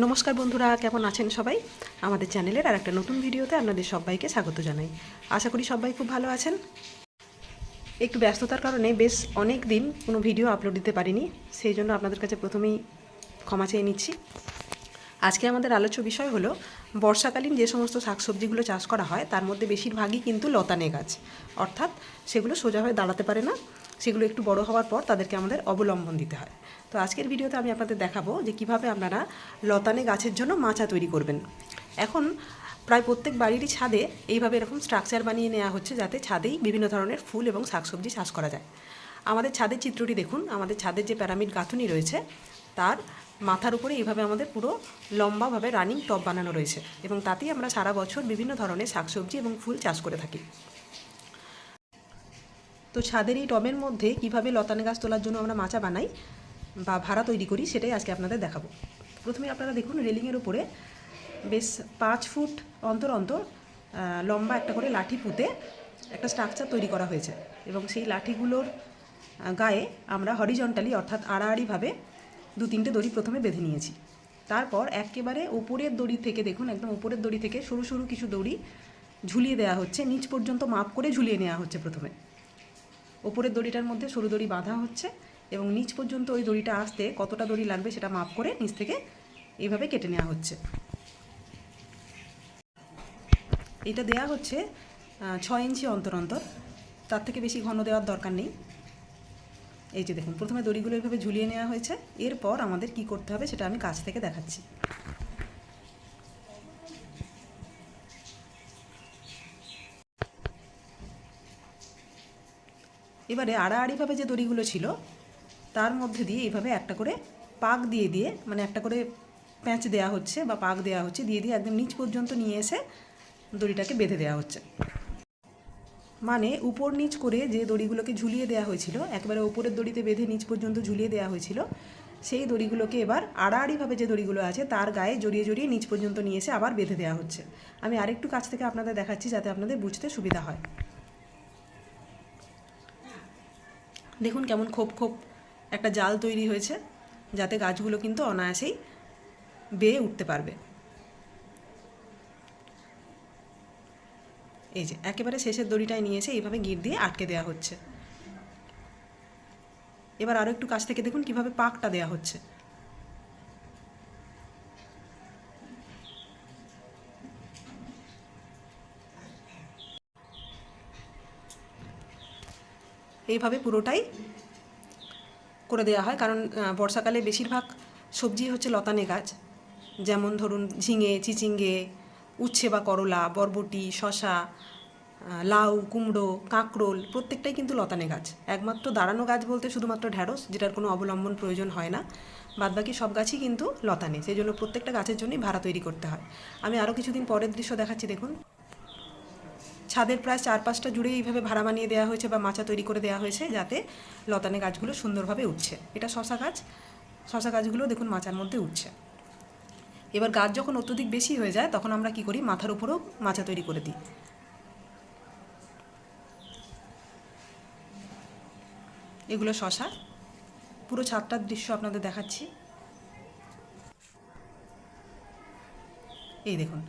নমস্কার বন্ধুরা, কেমন আছেন সবাই? আমাদের চ্যানেলের আর একটা নতুন ভিডিওতে আপনাদের সবাইকে স্বাগত জানাই। আশা করি সবাই খুব ভালো আছেন। একটু ব্যস্ততার কারণে বেশ অনেক দিন কোনো ভিডিও আপলোড দিতে পারিনি, সেই জন্য আপনাদের কাছে প্রথমেই ক্ষমা চেয়ে নিচ্ছি। আজকে আমাদের আলোচ্য বিষয় হলো, বর্ষাকালীন যে সমস্ত শাকসবজিগুলো চাষ করা হয়, তার মধ্যে বেশিরভাগই কিন্তু লতানে গাছ। অর্থাৎ সেগুলো সোজা হয়ে দাঁড়াতে পারে না। সেগুলো একটু বড় হওয়ার পর তাদেরকে আমাদের অবলম্বন দিতে হয়। তো আজকের ভিডিওতে আমি আপনাদের দেখাবো যে কীভাবে আপনারা লতানে গাছের জন্য মাচা তৈরি করবেন। এখন প্রায় প্রত্যেক বাড়িরই ছাদে এইভাবে এরকম স্ট্রাকচার বানিয়ে নেওয়া হচ্ছে যাতে ছাদেই বিভিন্ন ধরনের ফুল এবং শাকসবজি চাষ করা যায়। আমাদের ছাদের চিত্রটি দেখুন, আমাদের ছাদের যে প্যারামিড গাঁথুনি রয়েছে, তার মাথার উপরে এইভাবে আমাদের পুরো লম্বাভাবে রানিং টব বানানো রয়েছে এবং তাতেই আমরা সারা বছর বিভিন্ন ধরনের শাকসবজি এবং ফুল চাষ করে থাকি। তো ছাদের এই টবের মধ্যে কীভাবে লতানে গাছ তোলার জন্য আমরা মাচা বানাই বা ভাড়া তৈরি করি সেটাই আজকে আপনাদের দেখাবো। প্রথমে আপনারা দেখুন রেলিংয়ের উপরে বেশ পাঁচ ফুট অন্তর অন্তর লম্বা একটা করে লাঠি পুঁতে একটা স্ট্রাকচার তৈরি করা হয়েছে এবং সেই লাঠিগুলোর গায়ে আমরা হরিজন্টালি অর্থাৎ আড়াআড়িভাবে দু তিনটে দড়ি প্রথমে বেঁধে নিয়েছি। তারপর একেবারে ওপরের দড়ি থেকে দেখুন একদম ওপরের দড়ি থেকে সরু সরু কিছু দড়ি ঝুলিয়ে দেওয়া হচ্ছে, নিচ পর্যন্ত মাপ করে ঝুলিয়ে নেওয়া হচ্ছে প্রথমে। ওপরের দড়িটার মধ্যে সরু দড়ি বাঁধা হচ্ছে এবং নিচ পর্যন্ত ওই দড়িটা আসতে কতটা দড়ি লাগবে সেটা মাপ করে নিচ থেকে এইভাবে কেটে নেওয়া হচ্ছে। এটা দেয়া হচ্ছে ছয় ইঞ্চি অন্তর অন্তর। তার থেকে বেশি ঘন দেওয়ার দরকার নেই। এই যে দেখুন, প্রথমে দড়িগুলো এভাবে ঝুলিয়ে নেওয়া হয়েছে। এরপর আমাদের কি করতে হবে সেটা আমি কাছ থেকে দেখাচ্ছি। এবারে আড়াআড়িভাবে যে দড়িগুলো ছিল, তার মধ্যে দিয়ে এইভাবে একটা করে পাক দিয়ে দিয়ে মানে একটা করে প্যাঁচ দেওয়া হচ্ছে বা পাক দেওয়া হচ্ছে, দিয়ে দিয়ে একদম নিচ পর্যন্ত নিয়ে এসে দড়িটাকে বেঁধে দেওয়া হচ্ছে। মানে উপর নিচ করে যে দড়িগুলোকে ঝুলিয়ে দেওয়া হয়েছিল, একেবারে উপরের দড়িতে বেঁধে নিচ পর্যন্ত ঝুলিয়ে দেওয়া হয়েছিল, সেই দড়িগুলোকে এবার আড়াআড়িভাবে যে দড়িগুলো আছে, তার গায়ে জড়িয়ে জড়িয়ে নিচ পর্যন্ত নিয়ে এসে আবার বেঁধে দেওয়া হচ্ছে। আমি আরেকটু কাছ থেকে আপনাদের দেখাচ্ছি যাতে আপনাদের বুঝতে সুবিধা হয়। দেখুন কেমন খোপ খোপ একটা জাল তৈরি হয়েছে, যাতে গাছগুলো কিন্তু অনায়াসেই বেয়ে উঠতে পারবে। এই যে, একেবারে শেষের দড়িটায় নিয়ে এসে এইভাবে গিট দিয়ে আটকে দেওয়া হচ্ছে। এবার আরও একটু কাছ থেকে দেখুন কীভাবে পাকটা দেওয়া হচ্ছে। এইভাবে পুরোটাই করে দেওয়া হয়। কারণ বর্ষাকালে বেশিরভাগ সবজি হচ্ছে লতানে গাছ। যেমন ধরুন ঝিঙে, চিচিঙ্গে, উচ্ছে বা করলা, বরবটি শশা লাউ, কুমড়ো, কাঁকরোল প্রত্যেকটাই কিন্তু লতানে গাছ। একমাত্র দাঁড়ানো গাছ বলতে শুধুমাত্র ঢ্যাঁড়স, যেটার কোনো অবলম্বন প্রয়োজন হয় না। বাদবাকি সব গাছই কিন্তু লতানে। সেই জন্য প্রত্যেকটা গাছের জন্যই ভাড়া তৈরি করতে হয়। আমি আরও কিছুদিন পরের দৃশ্য দেখাচ্ছি, দেখুন। ছাদের প্রায় চার পাঁচটা জুড়ে এইভাবে ভাড়া বানিয়ে দেওয়া হয়েছে বা মাচা তৈরি করে দেওয়া হয়েছে যাতে লতানে গাছগুলো সুন্দরভাবে উঠছে। এটা শশা গাছ। শশা গাছগুলো দেখুন মাচার মধ্যে উঠছে। এবার গাছ যখন অত্যধিক বেশি হয়ে যায়, তখন আমরা কি করি? মাথার উপরেও মাচা তৈরি করে দিই। এগুলো শশা। পুরো ছাদটার দৃশ্য আপনাদের দেখাচ্ছি। এই দেখুন।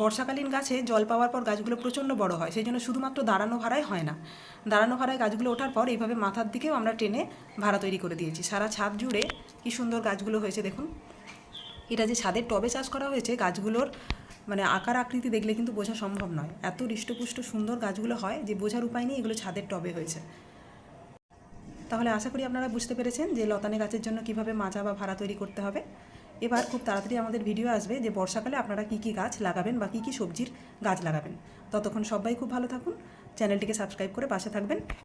বর্ষাকালীন গাছে জল পাওয়ার পর গাছগুলো প্রচণ্ড বড় হয়, সেই জন্য শুধুমাত্র দাঁড়ানো ভাড়ায় হয় না। দাঁড়ানো ভাড়ায় গাছগুলো ওঠার পর এইভাবে মাথার দিকেও আমরা টেনে ভাড়া তৈরি করে দিয়েছি। সারা ছাদ জুড়ে কি সুন্দর গাছগুলো হয়েছে দেখুন। এটা যে ছাদের টবে চাষ করা হয়েছে, গাছগুলোর মানে আকার আকৃতি দেখলে কিন্তু বোঝা সম্ভব নয়। এত হৃষ্টপুষ্ট সুন্দর গাছগুলো হয় যে বোঝার উপায় নেই এগুলো ছাদের টবে হয়েছে। তাহলে আশা করি আপনারা বুঝতে পেরেছেন যে লতানে গাছের জন্য কীভাবে মাজা বা ভাড়া তৈরি করতে হবে। এবার খুব তাড়াতাড়ি আমাদের ভিডিও আসবে যে বর্ষাকালে আপনারা কী কী গাছ লাগাবেন বা কী কী সবজির গাছ লাগাবেন। ততক্ষণ সবাই খুব ভালো থাকুন চ্যানেলটিকে সাবস্ক্রাইব করে পাশে থাকবেন।